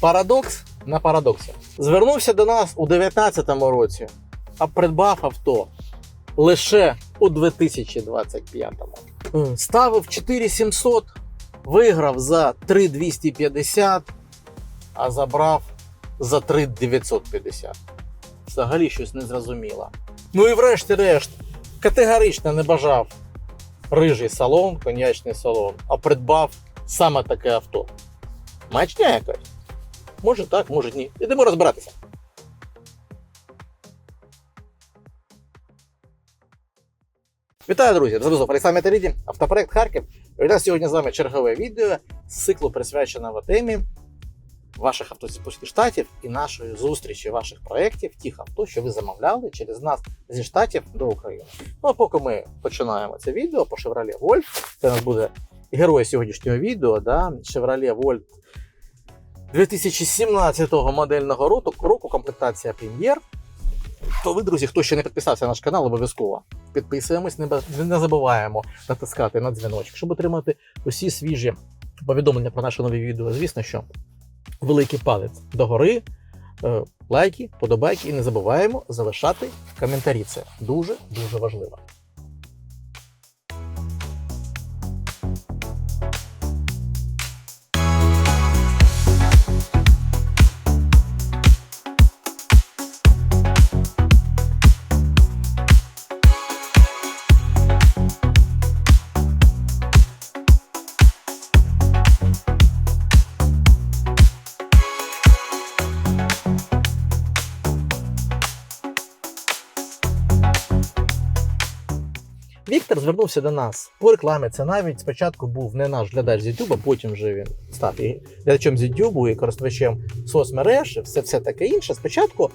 Парадокс на парадоксі. Звернувся до нас у 2019 році, а придбав авто лише у 2025. М, Ставив 4700, виграв за 3250, а забрав за 3950. Взагалі щось незрозуміло. Ну і врешті-решт, категорично не бажав рижий салон, коньячний салон, а придбав саме таке авто. Мачня якась? Може так, може ні. Ідемо розбиратися. Вітаю, друзі! Зв'язок Олександр Металіді, автопроект Харків. І нас сьогодні з вами чергове відео з циклу присвяченого темі ваших автосіпольських штатів і нашої зустрічі ваших проєктів, тих авто, що ви замовляли через нас зі штатів до України. Ну а поки ми починаємо це відео по Chevrolet Volt, це у нас буде герой сьогоднішнього відео, да? Chevrolet Volt 2017 модельного року, року комплектація Premier. То ви, друзі, хто ще не підписався на наш канал, обов'язково підписуємось, не, забуваємо натискати на дзвіночок, щоб отримати усі свіжі повідомлення про наше нові відео. Звісно, що великий палець догори, е, лайки, подобайки і не забуваємо залишати коментарі. Це дуже дуже важливо. Віктор звернувся до нас по рекламі. Це навіть спочатку був не наш глядач з YouTube, а потім вже він став і глядачем з YouTube, і користувачем соцмереж, і все, все таке інше. Спочатку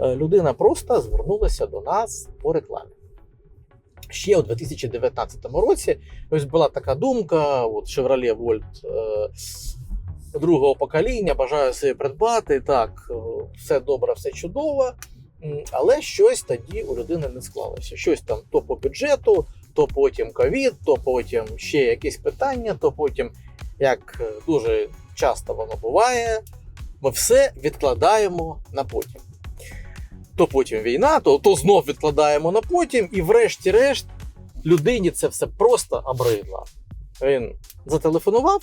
е, людина просто звернулася до нас по рекламі. Ще у 2019 році ось була така думка: от Chevrolet Volt е, другого покоління, бажаю собі придбати. Так, е, все добре, все чудово. Але щось тоді у людини не склалося. Щось там то по бюджету, то потім ковід, то потім ще якісь питання, то потім, як е, дуже часто воно буває, ми все відкладаємо на потім. То потім війна, то, то знов відкладаємо на потім, і врешті-решт людині це все просто обридло. Він зателефонував,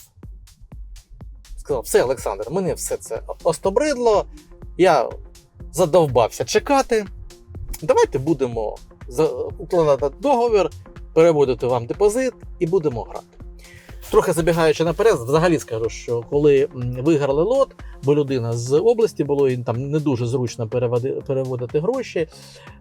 сказав: все, Олександр, мені все це остобридло. Я задовбався чекати. Давайте будемо укладати договір, переводити вам депозит і будемо грати. Трохи забігаючи наперед, взагалі скажу, що коли виграли лот, бо людина з області було і там не дуже зручно переводити гроші,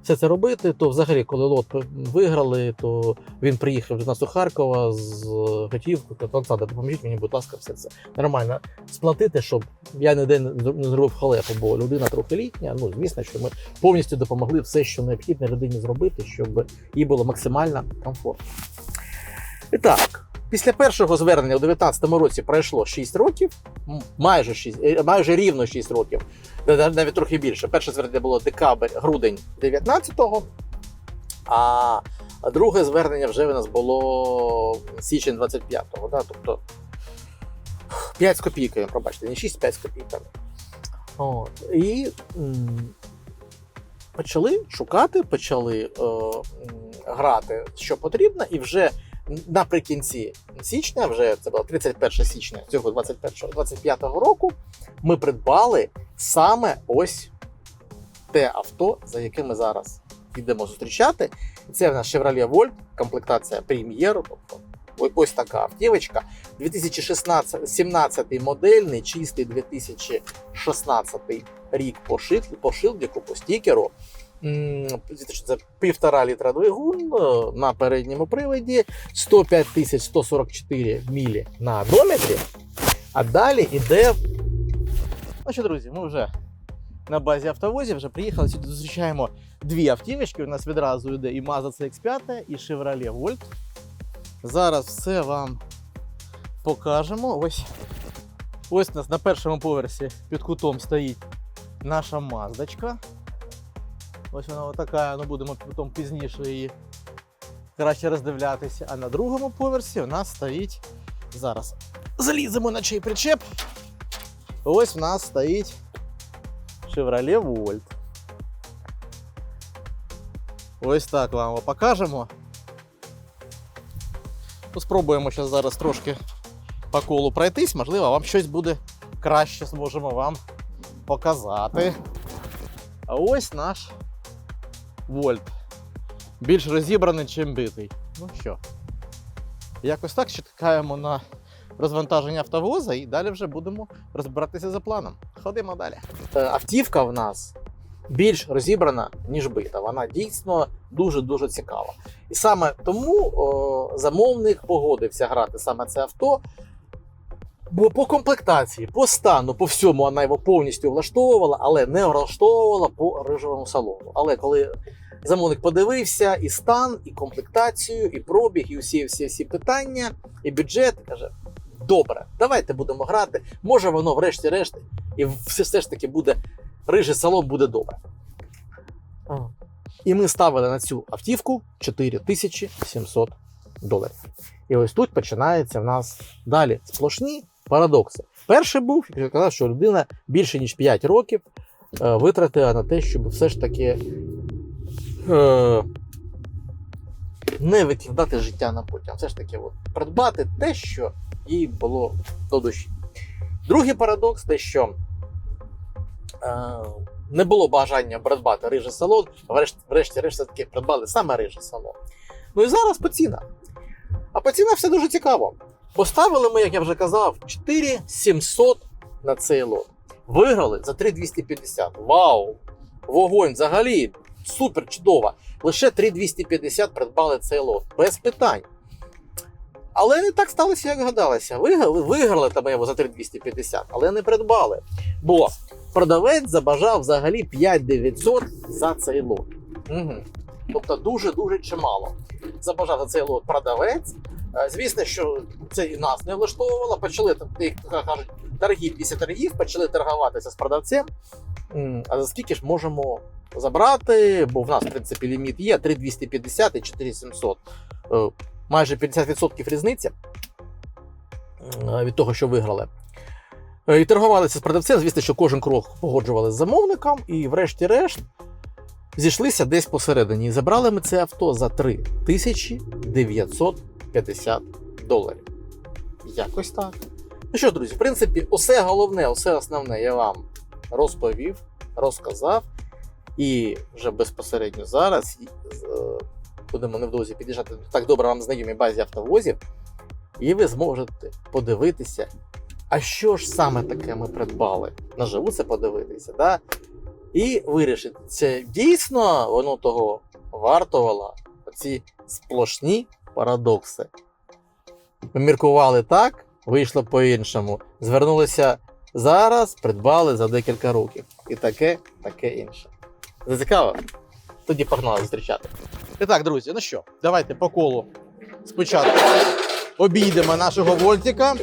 все це робити, то взагалі, коли лот виграли, то він приїхав до нас у Харкова з готівкою, казав, Олександр, допоможіть мені, будь ласка, все це нормально сплатити, щоб я ніде не зр- не зробив халепу, бо людина трохи літня. Ну, звісно, що ми повністю допомогли все, що необхідно людині зробити, щоб їй було максимально комфортно. І так, після першого звернення у 2019 році пройшло 6 років, майже 6, е, майже рівно 6 років, навіть трохи більше. Перше звернення було декабрь, грудень 19-го, а друге звернення вже у нас було січень 25-го. Да? Тобто 5 з копійками, пробачте, не 6, 5 з копійками. От. І м, почали шукати, почали е, грати, що потрібно, і вже наприкінці січня, вже це було 31 січня цього 21 25 року, ми придбали саме ось те авто, за яке ми зараз йдемо зустрічати. Це в нас Chevrolet Volt, комплектація Premier, тобто о- ось така автівочка. 2016-17 модельний, чистий 2016 рік по, шит, по шилдику, по стікеру. Це півтора літра двигун е, на передньому приводі, 105 144 мілі на одометрі. А далі іде. Ну друзі, ми вже на базі автовозів вже приїхали. Сюди зустрічаємо дві автівочки. У нас відразу йде і Mazda CX5, і Chevrolet Volt. Зараз все вам покажемо. Ось, ось у нас на першому поверсі під кутом стоїть наша маздочка. Ось вона така, ну будемо потім пізніше її краще роздивлятися. А на другому поверсі у нас стоїть зараз. Заліземо на чий причеп. Ось в нас стоїть Chevrolet Volt. Ось так вам його покажемо. Спробуємо ще зараз трошки по колу пройтись, можливо, вам щось буде краще зможемо вам показати. А ось наш Вольт. Більш розібраний, чим битий. Ну що, якось так чекаємо на розвантаження автовоза і далі вже будемо розбиратися за планом. Ходимо далі. Е, Автівка в нас більш розібрана, ніж бита. Вона дійсно дуже-дуже цікава. І саме тому о, замовник погодився грати саме це авто. Бо по комплектації, по стану, по всьому вона його повністю влаштовувала, але не влаштовувала по рижовому салону. Але коли замовник подивився і стан, і комплектацію, і пробіг, і усі всі, всі питання, і бюджет, каже: добре, давайте будемо грати. Може воно врешті-решт, і все ж таки буде рижий салон буде добре. І ми ставили на цю автівку 4700 доларів. І ось тут починається в нас далі сплошні парадокси. Перший був, як я казав, що людина більше ніж 5 років е, витратила на те, щоб все ж таки е, не викидати життя на потім. Все ж таки от, придбати те, що їй було до душі. Другий парадокс те, що не було бажання придбати рижий салон, врешті- врешті-решт все-таки придбали саме рижий салон. Ну і зараз по цінах. А по цінах все дуже цікаво. Поставили ми, як я вже казав, 4700 на цей лот. Виграли за 3250. Вау! Вогонь взагалі супер чудово. Лише 3250 придбали цей лот. Без питань. Але не так сталося, як гадалося. Виграли, виграли там його за 3250, але не придбали. Бо продавець забажав взагалі 5900 за цей лот. Угу. Тобто дуже-дуже чимало. Забажав за цей лот продавець. Е, Звісно, що це і нас не влаштовувало. Почали там, як кажуть, торги після торгів, почали торгуватися з продавцем. А за скільки ж можемо забрати? Бо в нас, в принципі, ліміт є 3250 і 4700. Е, Майже 50% різниця е, від того, що виграли. Е, І торгувалися з продавцем. Звісно, що кожен крок погоджували з замовником, і врешті-решт зійшлися десь посередині. І забрали ми це авто за 3950 доларів. Якось так. Ну що, друзі, в принципі, усе головне, усе основне я вам розповів, розказав. І вже безпосередньо зараз е, будемо невдовзі під'їжджати так добре вам знайомій базі автовозів, і ви зможете подивитися, а що ж саме таке ми придбали. Наживу це подивитися, да? і вирішити, це дійсно воно того вартувало ці сплошні парадокси. Ми міркували так, вийшло по-іншому. Звернулися зараз, придбали за декілька років. І таке, таке інше. Зацікаво? Тоді погнали зустрічати. І так, друзі, ну що, давайте по колу спочатку обійдемо нашого вольтика.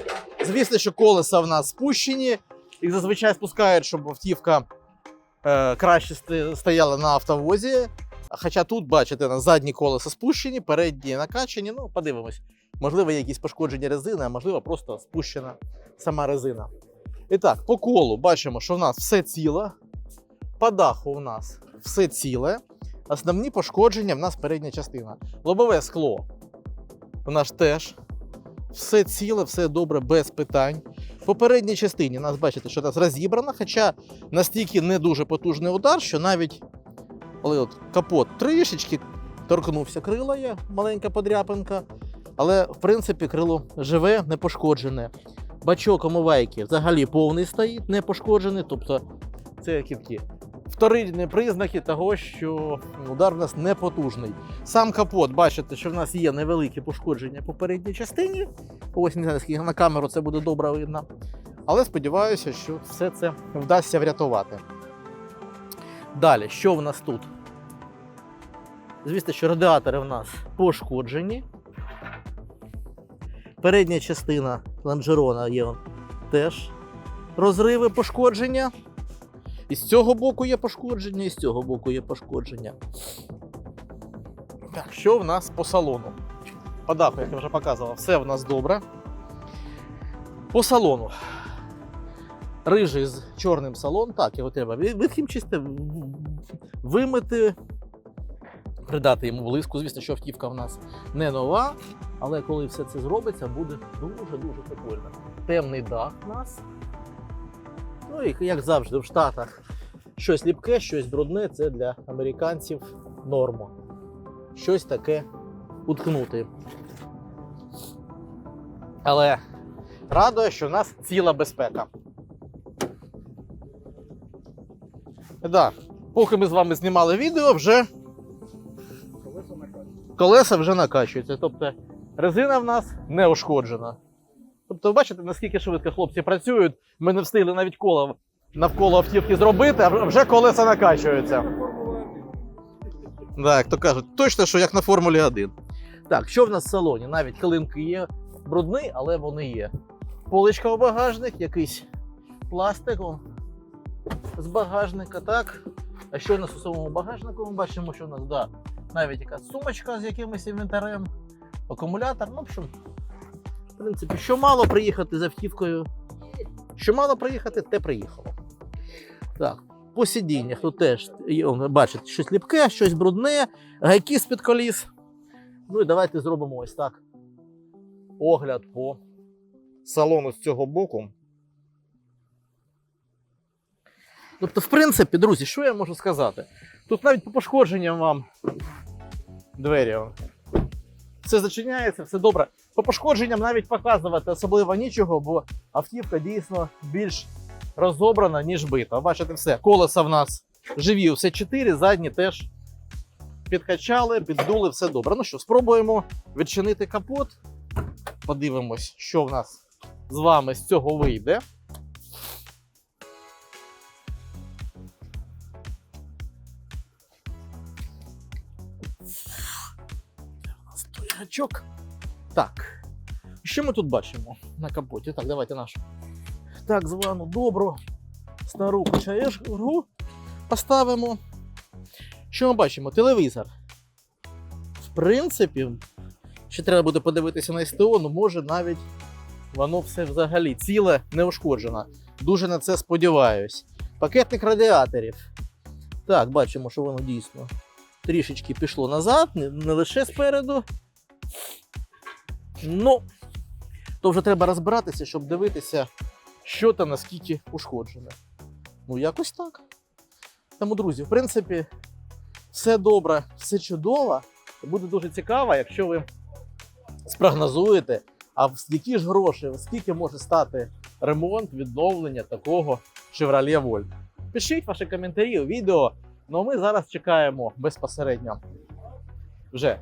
Звісно, що колеса в нас спущені. Їх зазвичай спускають, щоб автівка е, краще стояла на автовозі. Хоча тут, бачите, на задні колеса спущені, передні накачані. Ну, подивимось. Можливо, є якісь пошкодження резини, а можливо, просто спущена сама резина. І так, по колу бачимо, що в нас все ціле. По даху у нас все ціле. Основні пошкодження в нас передня частина. Лобове скло у нас теж. Все ціле, все добре, без питань. По передній частині нас бачите, що у нас розібрано, хоча настільки не дуже потужний удар, що навіть от капот трішечки торкнувся крила, є маленька подряпинка. Але в принципі крило живе, не пошкоджене. Бачок омивайки взагалі повний стоїть, не пошкоджений. Тобто це які такі вторинні признаки того, що удар в нас не потужний. Сам капот, бачите, що в нас є невеликі пошкодження по передній частині. Ось не знаю, наскільки на камеру це буде добре видно. Але сподіваюся, що все це вдасться врятувати. Далі, що в нас тут? Звісно, що радіатори в нас пошкоджені. Передня частина лонжерона є теж розриви пошкодження. І з цього боку є пошкодження, і з цього боку є пошкодження. Так, що в нас по салону? По даху, як я вже показував, все в нас добре. По салону. рижий з чорним салон. Так, його треба від- вимити, придати йому блиску. Звісно, що автівка в нас не нова, але коли все це зробиться, буде дуже-дуже прикольно. Темний дах у нас. Ну і як завжди в Штатах, щось ліпке, щось брудне це для американців норма. Щось таке уткнути. Але радує, що в нас ціла безпека. Да, поки ми з вами знімали відео, вже колеса вже накачуються. Тобто резина в нас не ушкоджена. Тобто, ви бачите, наскільки швидко хлопці працюють. Ми не встигли навіть коло навколо автівки зробити, а вже колеса накачуються. Так, то кажуть, точно, що як на Формулі 1. Так, що в нас в салоні? Навіть килимки є брудний, але вони є. Поличка у багажник, якийсь пластик з багажника, так. А що у нас у самому багажнику? Ми бачимо, що у нас да, навіть якась сумочка з якимось інвентарем, акумулятор. Ну, в общем, в принципі, що мало приїхати з автівкою. Що мало приїхати, те приїхало. Так, по сидіннях тут теж бачите, щось ліпке, щось брудне, гайки з-під коліс. Ну і давайте зробимо ось так. Огляд по салону з цього боку. Тобто, в принципі, друзі, що я можу сказати? Тут навіть по пошкодженням вам двері. Все зачиняється, все добре. По пошкодженням навіть показувати особливо нічого, бо автівка дійсно більш розобрана, ніж бита. Бачите, все. Колеса в нас живі, все чотири, задні теж підкачали, піддули, все добре. Ну що, спробуємо відчинити капот. Подивимось, що в нас з вами з цього вийде. Де у? Так. Що ми тут бачимо на капоті? Так, давайте нашу так звану добру стару чаєшку поставимо. Що ми бачимо? Телевізор. В принципі, ще треба буде подивитися на СТО, ну може навіть воно все взагалі ціле, не ушкоджено. Дуже на це сподіваюсь. Пакетник радіаторів. Так, бачимо, що воно дійсно трішечки пішло назад, не лише спереду. Ну, то вже треба розбиратися, щоб дивитися, що там наскільки ушкоджене. Ну, якось так. Тому, друзі, в принципі, все добре, все чудово. Буде дуже цікаво, якщо ви спрогнозуєте, а в які ж гроші, скільки може стати ремонт, відновлення такого Chevrolet Volt. Пишіть ваші коментарі у відео. Ну а ми зараз чекаємо безпосередньо вже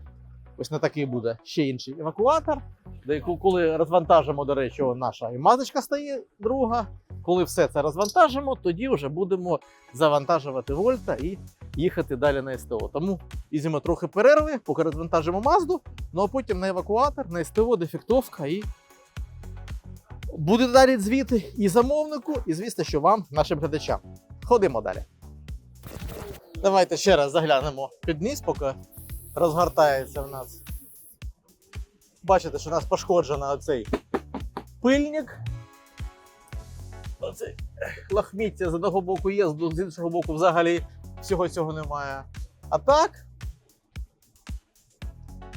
ось на такий буде ще інший евакуатор. Де коли розвантажимо, до речі, наша і мазочка стає друга. Коли все це розвантажимо, тоді вже будемо завантажувати Вольта і їхати далі на СТО. Тому візьмемо трохи перерви, поки розвантажимо Мазду, ну а потім на евакуатор, на СТО, дефектовка і буде далі звіти і замовнику, і звісно, що вам, нашим глядачам. Ходимо далі. Давайте ще раз заглянемо під низ, поки розгортається в нас. Бачите, що у нас пошкоджено оцей пильник. Оцей лахміття з одного боку є, з іншого боку взагалі всього цього немає. А так,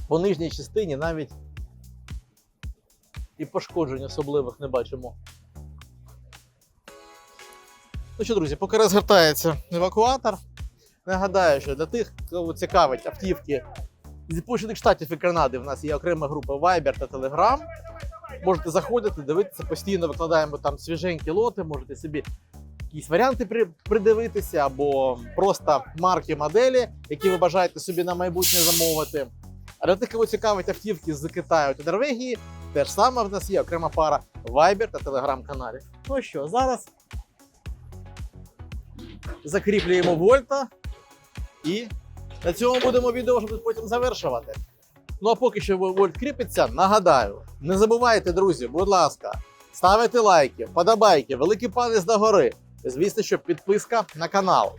по нижній частині навіть і пошкоджень особливих не бачимо. Ну що, друзі, поки розгортається евакуатор, нагадаю, що для тих, кого цікавить автівки з Сполучених Штатів і Канади, в нас є окрема група Viber та Telegram. Можете заходити, дивитися, постійно викладаємо там свіженькі лоти, можете собі якісь варіанти при- придивитися, або просто марки моделі, які ви бажаєте собі на майбутнє замовити. А для тих, кого цікавить автівки з Китаю та Норвегії, теж саме в нас є окрема пара Viber та Telegram каналів. Ну що, зараз закріплюємо вольта і на цьому будемо відео вже потім завершувати. Ну а поки що вольт кріпиться, нагадаю, не забувайте, друзі, будь ласка, ставити лайки, вподобайки, великий палець догори. Звісно, що підписка на канал.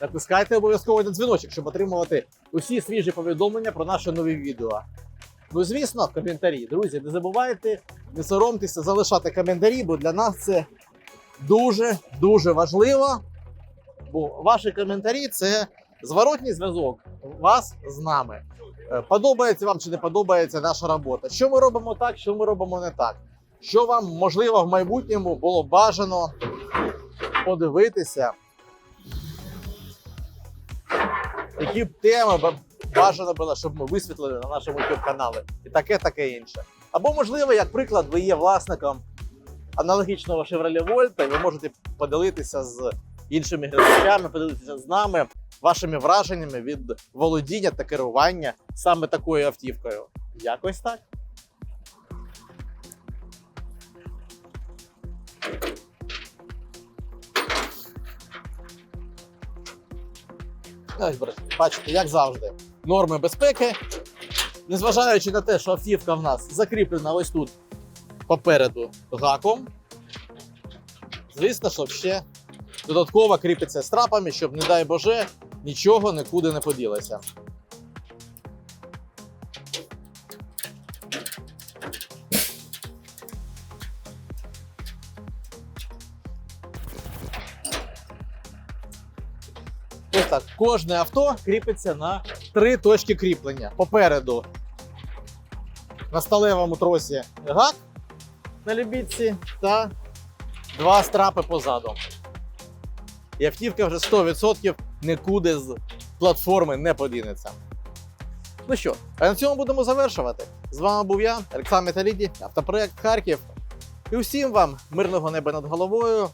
Натискайте обов'язково на дзвіночок, щоб отримувати усі свіжі повідомлення про наші нові відео. Ну, звісно, коментарі. Друзі, не забувайте, не соромтеся залишати коментарі, бо для нас це дуже дуже важливо, бо ваші коментарі це зворотній зв'язок вас з нами. Е, Подобається вам чи не подобається наша робота? Що ми робимо так, що ми робимо не так? Що вам можливо в майбутньому було бажано подивитися? Які б теми бажано було, щоб ми висвітлили на нашому youtube каналі і таке, таке інше. Або, можливо, як приклад, ви є власником аналогічного Chevrolet Volt, і ви можете поділитися з іншими глядачами, поділитися з нами вашими враженнями від володіння та керування саме такою автівкою. Якось так. Ось, бачите, як завжди, норми безпеки. Незважаючи на те, що автівка в нас закріплена ось тут попереду гаком. Звісно, що ще додатково кріпиться страпами, щоб, не дай Боже, нічого нікуди не поділося. Ось так, кожне авто кріпиться на три точки кріплення. Попереду на сталевому тросі гак на лебідці та два страпи позаду. І автівка вже 100% нікуди з платформи не подінеться. Ну що, а на цьому будемо завершувати. З вами був я, Олександр Металіді, автопроект Харків. І усім вам мирного неба над головою,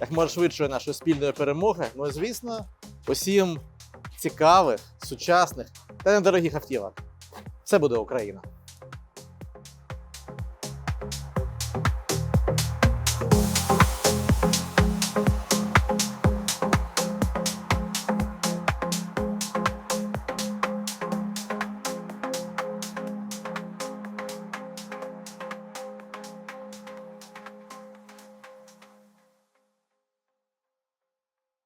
як може швидшої нашої спільної перемоги. Ну і звісно, усім цікавих, сучасних та недорогих автівок. Все буде Україна!